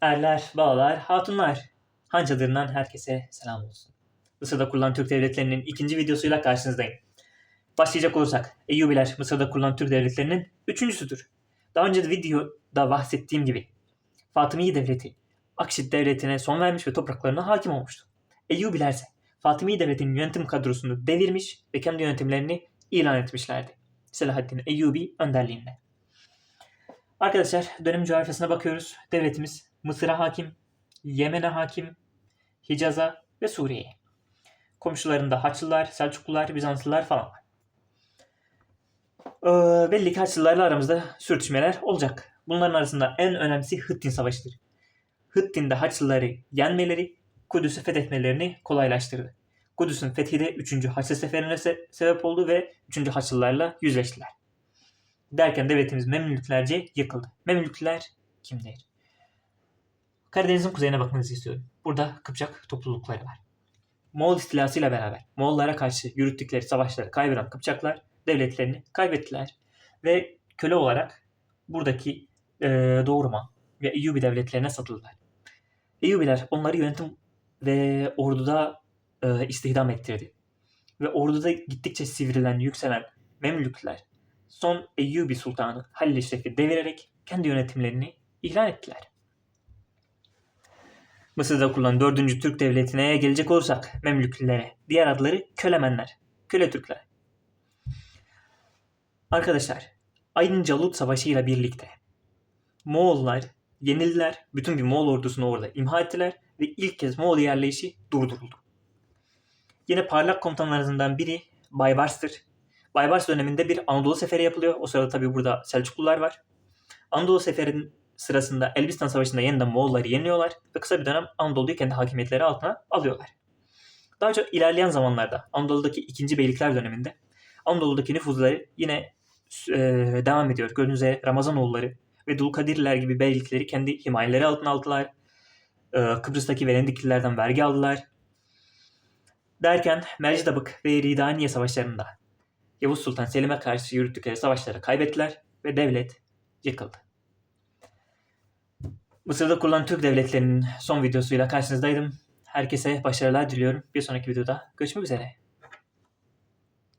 Erler, bağlar, hatunlar. Han çadırından herkese selam olsun. Mısır'da kurulan Türk devletlerinin ikinci videosuyla karşınızdayım. Başlayacak olursak, Eyyubiler Mısır'da kurulan Türk devletlerinin üçüncüsüdür. Daha önce de videoda bahsettiğim gibi Fatımiye Devleti Akşit Devleti'ne son vermiş ve topraklarına hakim olmuştu. Eyyubiler ise Fatımiye Devleti'nin yönetim kadrosunu devirmiş ve kendi yönetimlerini ilan etmişlerdi. Selahaddin Eyyubi önderliğinde. Arkadaşlar dönem coğrafyasına bakıyoruz. Devletimiz Mısır'a hakim, Yemen'e hakim, Hicaz'a ve Suriye'ye. Komşularında Haçlılar, Selçuklular, Bizanslılar falan var. Ee, belli ki Haçlılarla aramızda sürtüşmeler olacak. Bunların arasında en önemlisi Hıttin Savaşı'dır. Hıttin'de Haçlıları yenmeleri, Kudüs'ü fethetmelerini kolaylaştırdı. Kudüs'ün fethi de 3. Haçlı Seferi'ne se- sebep oldu ve 3. Haçlılarla yüzleştiler. Derken devletimiz Memlüklerce yıkıldı. Memlükler kimdir? Karadeniz'in kuzeyine bakmanızı istiyorum. Burada Kıpçak toplulukları var. Moğol istilasıyla beraber Moğollara karşı yürüttükleri savaşları kaybeden Kıpçaklar devletlerini kaybettiler. Ve köle olarak buradaki e, Doğruma ve Eyyubi devletlerine satıldılar. Eyyubiler onları yönetim ve orduda e, istihdam ettirdi. Ve orduda gittikçe sivrilen, yükselen Memlükler son Eyyubi Sultanı Halil Eşref'i devirerek kendi yönetimlerini ilan ettiler. Mısır'da kurulan 4. Türk Devleti'ne gelecek olursak Memlüklülere, diğer adları Kölemenler, Köle Türkler. Arkadaşlar, Aydın Calut Savaşı ile birlikte Moğollar yenildiler, bütün bir Moğol ordusunu orada imha ettiler ve ilk kez Moğol yerleşi durduruldu. Yine parlak komutanlarından biri Baybars'tır. Baybars döneminde bir Anadolu seferi yapılıyor. O sırada tabii burada Selçuklular var. Anadolu seferinin sırasında Elbistan Savaşı'nda yeniden Moğolları yeniyorlar ve kısa bir dönem Anadolu'yu kendi hakimiyetleri altına alıyorlar. Daha çok ilerleyen zamanlarda Anadolu'daki ikinci beylikler döneminde Anadolu'daki nüfuzları yine e, devam ediyor. Gördüğünüz üzere Ramazanoğulları ve Dulkadirler gibi beylikleri kendi himayeleri altına aldılar. E, Kıbrıs'taki Venediklilerden vergi aldılar. Derken Mercidabık ve Ridaniye savaşlarında Yavuz Sultan Selim'e karşı yürüttükleri savaşları kaybettiler ve devlet yıkıldı. Mısır'da kurulan Türk devletlerinin son videosuyla karşınızdaydım. Herkese başarılar diliyorum. Bir sonraki videoda görüşmek üzere.